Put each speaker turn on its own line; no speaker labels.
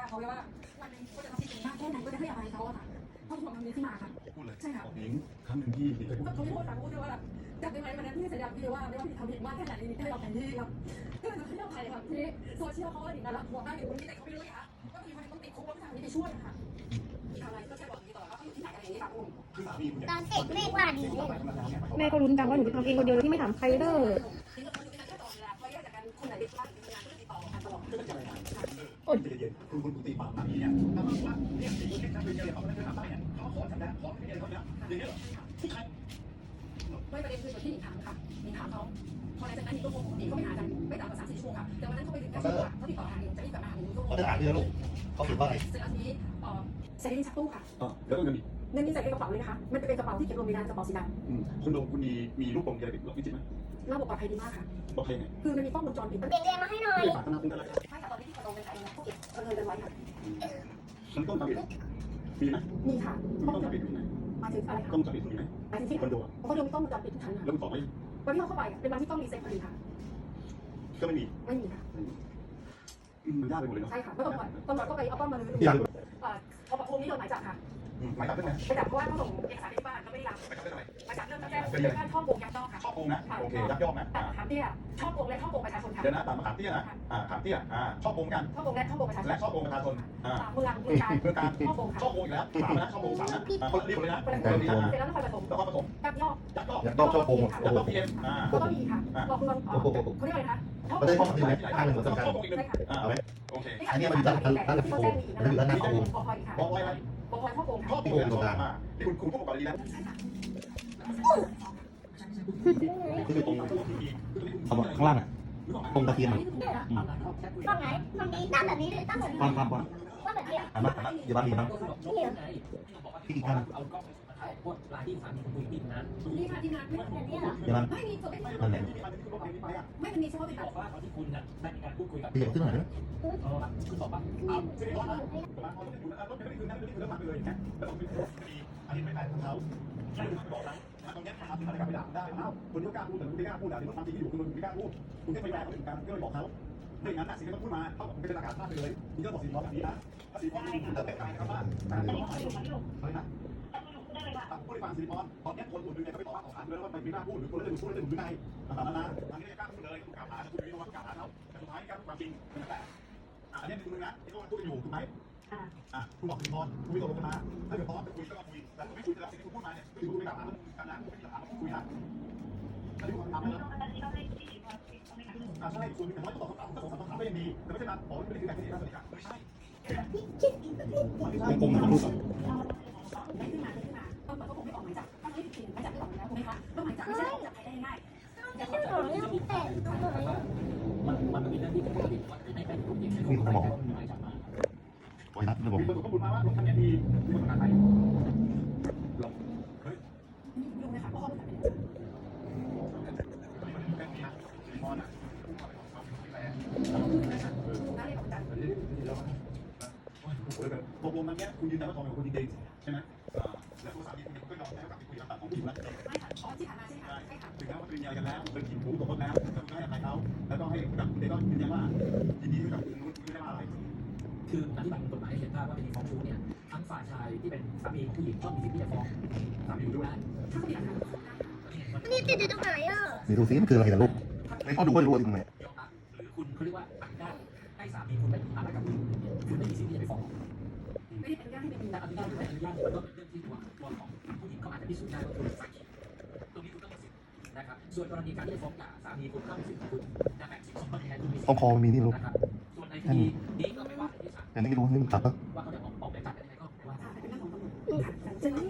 ญาเขาไว้ว่าวันหนึงเขาจะทำผิดมากแค่ไหนก็จะให้อภัยเขาอะค่ะเพราะผมทำนี้ขึ้นมาค่ะ
พูดเลย
ใช่ค่ะ
บอกหญิงครั้งหนึ่งที่ที่เคยพูด
เขาไม่โทษค่ะพูดด้วยว่าจำได้ไหมวันนั้นที่สัญญาพี่ว่าไม่ว่าพี่ทำผิดมากแค่ไหนนี่ให้เราแทนที่ครับก็เลยจะให้อภัยครับทีนี้โซเชียลเขาก็ถึงการรับหัวได้อยู่ตรงนี้แต่เขาไม่รู้ค่ะว่ามีคนต้องติดคุกแล้วผู้ชายคนนี้ไปช่วยค่ะอะไรก็แค่บอกอย่างนี้ต่อว่าเขาอยู่ที่ไหนอะไรอย่างนี้ค่ะคุณ
คือสามีคุณเนี่ย
ตอนเด็กแม่ว่าดี
แม่
ก็รุนจังว่าหนูทำเองคนเดียวโดยที่ไม่ถามใครเด้อ
โอ้ยใจเย็นคุณคุณตีปากแบบนี้เนี่ยถ้าว่าเนี่ยสิ่งที่ฉันเป็นเนี่ยเขาไม่ได้ทำได้เนี่ยเขาขอฉันแล้วขอให้เนี่ยเขาเนี่ยอย่างเงี้ยที่ใคร
ไม่ประเด็นคือส่วนที่หนิงถามค่ะหนิงถามเขาพอหลังจากนั้นหนิงก็คงหนิงก็ไม่หากันไม่ต่ำกว่าสามสี่ชั่วโมงค่ะแต่วันนั้นเขาไปถึงกันค่ะเขาติดต่อหาหนิงจะรีบกลับมาหาหนิงก็
เขาจะถามพี่นะลูกเขาคิดว่าอะไร
เสร็จแล้วทีนี้เอ่อใส่ลิ้นชักตู้ค่ะ
เออแล้วก็เงินอีก
เงินนี้ใส่ในกระเป๋าเลยนะคะ มันจะเป็นกระเป๋าที่เก็บรวมมีการกระเป๋าสีด
คุณโดมคุณมีมีลูกโป่งอะไรติดล็อกจริงไหมำ
ระบบปลอดภัยดีมากค่ะ
บอกใครไง
คือมันมีกล้องวงจรปิด
เด็กเรียนมาให้หน่อย
ไม่ฝากธนาคารอะไร
ต้น
ตาบิดมีไหม
มีค่ะ
มี
กล้อง
ต้
วนงจ
ตารบิดมีไหม
มาถึงอะไรค่ะ
ต้นตาบิดมีไหม
มาถึงที่
คอนโด
คอนโดมีกล้องวงจรปิดทุกชั้นค่ะ
แล้วมันต่อไม่
วันที่เราเข้าไปเป็นวันที่กล้องรีเซ็ตพอดีค่ะ
ก็ไม่มี
ไม่มีค่ะ
มันยากไปหมดเลยเนาะ
ใช่ค่ะเมื่อก่อนตำรวจก็ไปเอากล้องมาเลย
ยัง
เอ่อพอประพงนี้โดนหมายจับค่ะ
หมายจับได้ไหม
ไปจับเพราะว่าเขาส่งเอกสารที่บ้านก็ไม่ได้รับ
หมายจับได้ไหม
หมายจับเรื่องแรกเป็นการช่อโกงยักยอกค่ะ
ชอบโกงนะโอเคยักยอกนะ
ตัดขามเตี้ยช่อโกงและช่อโกงประชาชนค่ะ
เดี๋ยวนะตามมาขามเตี้ยนะอ่าขามเตี้ยอ่าชอบโกงกัน
ช่อโกงและช่อโกงประชาชน
และชอบโกงประชาชนอ่า
เมืองเมืองการ
เพื่อการ
ช่อโกงค่ะ
ชอบโกงอีกแล้วสามนะชอบโกงสามนะอ่าคนละรีบเลยนะ
คนละ
คนละรีบ
เสร็
นะ
จแล้วนครปฐม
แล้วก็ผสม
ยักยอก
ยักยอก
อยากต้องชอบโกง
ยักยอกพีเอ็มอ่า
ก็ต้องมีค่ะหลอกลวงเอ่อเขาเรียกอะไรคะช่อโก
ไม่ได้
ง
ข้อมูลไหมข้างหนึ่งเหมือนสำคัญ
ชอบโกงอีกหนึ่ง
ใช่ค่ะ
อ่า
เอาไหม
โอเค
อันนี้มันอยู่ด้านด้านด้านหลังโกงมันอยู่ด้านหน้าโกง
ปอพอยค่ะ
บอกไว้ ไหม
ปอพอยช่อปู่ก็
ตกงานคุณคุณพูดก่อนดีนะ
คือตรงเขาบอกข้างล่างอะตรงตะเคียนอะ
ตรงไหนตรงนี้ตั้งแบบนี้เลยตั้งแบบนี้
ความความความ
ตั้งแบบนี้
อ่านมาอ่านมาอย่าบ้าดีมั้ง
ที่อี
กี่ขั้น
เอาง พวกรายที่สามีคุณคุยที่นั้น
นี่ค่ะที่งานไม่
แบบนี้เหรอ
อย่าบ้า
ไม่มีจดไม่
นั่นแหละ
ไม่มีเฉพาะเป็น
บอกว่าตอนที่คุณน่ะได้มีการพูดคุยกับ
พี่อย่าขึ้นหน่อยนะ
เออคุณบอกว่า
อ้าวสิริวัฒน์นะรถไม่ได้คืนนะรถไม่ได้คืนแล้วมาเลยนะแล้วผมเป็นคดีอันนี้ไม่ได้ของเขาใช่คุณบอกนะตรงนี้ทำอะไรกับไปด่าได้อ้าวคุณก็กล้าพูดแต่คุณไม่กล้าพูดอะที่มันความจริงอยู่คุณไม่กล้าพูดคุณก็ไปแย่เขาถึงการก็เลยบอกเขาไม่งั้นน่ะสิ่งที่เขาพูดมาเขาบอกเป็นอากาศมากไปเลยคุณก็บอกสิริวัฒน์แบบนี้นะถ้าสิริวัฒน์คุณจะแต่งกายครับว่าแต่ไม่ต้องอะไรนะผู้ที่ ฟังสิริวัฒน์ตอนนี้คนอื่นเนี่ยก็ไปต่อว่าต่อขานเลยว่าไม่กล้าพูดหรือคนเล่นพูดเล่นหรือไงต่างๆนานาอันนี้กล้าพูดเลยคุณกล่าวหาคุณไม่ต้องกล่าวหาเขาแต่สุดท้ายกล้าพูดความจริงนั่นแหละอันนี้เป็นคุณนะที่เขาพูดอยู่ถูกไหมอะคุณบอกสิพรคุณไม่ตกลงกันมาถ้าเกิดพร้อมจะคุยก็มาคุยแต่คุณไม่คุยจะรับสิ่งที่คุณพูดมาเนี่ยคือคุณไม่กล่าวหากันนะคุณไม่กล่าวหาคุณคุยนะอันนี้คุณทำแล้วอ่าใช่คุณมีแต่ว่าตอบคำถามตอบคำถามก็ยังดีแต่ไม่ใช่มาบอกว่าไม่ได้คือการที่ดีนะสวัสดีครับไม่ใช่
กลมๆกับรูปอะ
ไม่ขึ้นมาขึ้นมาตำรวจก็คงไม่ออกหมายจับถ้าไม่ผิดหมายจับไม่ออกแล้วถูกไหมคะก็หมายจับไม่ใช่จับใครได้ง่าย
จะไม่หรอเรื่องพิเศษตรงไหน
มันมันมีเรื่องที่ปกติว่าไม่เป็นกลุ่มอย่างเช่น
คุณ
หมายจับมา
โอ้ยนับระบบ
มีคนข้อมูลมาว่ารถคันนี้มีมีคนทำงานไทย
ยุ่งไหมคะเพราะข้อมูลเป็น
เป็นมีนะสิพรอะผู้ขับของเขาเป็นแรง
น่าเรียกประกัน
ตกลงมันเนี้ยคุณยืนยันว่าตองเป็นคนจริงๆใช่ไหมแล้วตัวสามีคุณก็ยอมแล้วกลับไปคุยกับของผู้หญิงแล้ว
ไม่ค่ะอ๋อที่ผ่านมาใช่ไหมคะใช่ค่ะ
ถึงแม้ว่าจะมีอะไรกันแล้วเป็นทีมผู้ตกรถแล้วแต่คุณไม่ให้อภัยเขาแล้วก็ให้กับคุณเด็กก็ยืนยันว่ายินดีด้วยกับคุณนู้นคุณไม่ได้ว่าอะไร
คืออธิบายกฎหมายให้เห็นภาพว่าเป็นฟ้องชู้เนี่ยทั้งฝ่ายชายที่เป็นสามีของผู้หญิงก็มีสิทธิ์ที่จะฟ้องสามีด้วยได้
ถ้าเขามีหลักฐาน
นี่ติดอยู่ตรงไหนอะ
นี่ดูซิมันคืออะไรนะลูกไม่ต้องดูก็รู้ว่าตรงไหน
ยอมหรือคุณเขาเรียกว่าอนุญาตให้สามีคุณไปทำอะไรกับผู้หญิงคุณไม่มีสิทธิ์ ให้นาง
ญาติให้เป็นการอนุ
ญาตหรือไม่อนุญาตเนี่ยมัก็เป็นเรื่องที่ตัวตัวของผู้หญิงเขาอาจจะพิสูจน์ได้ว่าคุณสักตรงนี้คุณต้องมีสิทธิ์นะครับ ส่วนกรณีการที่จะฟ้องหย่าสามีคุณก็มีสิทธิ์งคุณนะแม่กสิทธิ์ของแทนคุณมีสิทธิ์
ต้องคอมีนี่รู้นะ
ครับส่วนในที่นี้ก็ไม่ว่าในที่ศาล
อย่นี่รู้นี่มันตัด
ว่าเขาจะออกออกหมจัดอะไรก็ว่าแต่
เป็นเรื่องของตำรว
จจะไม่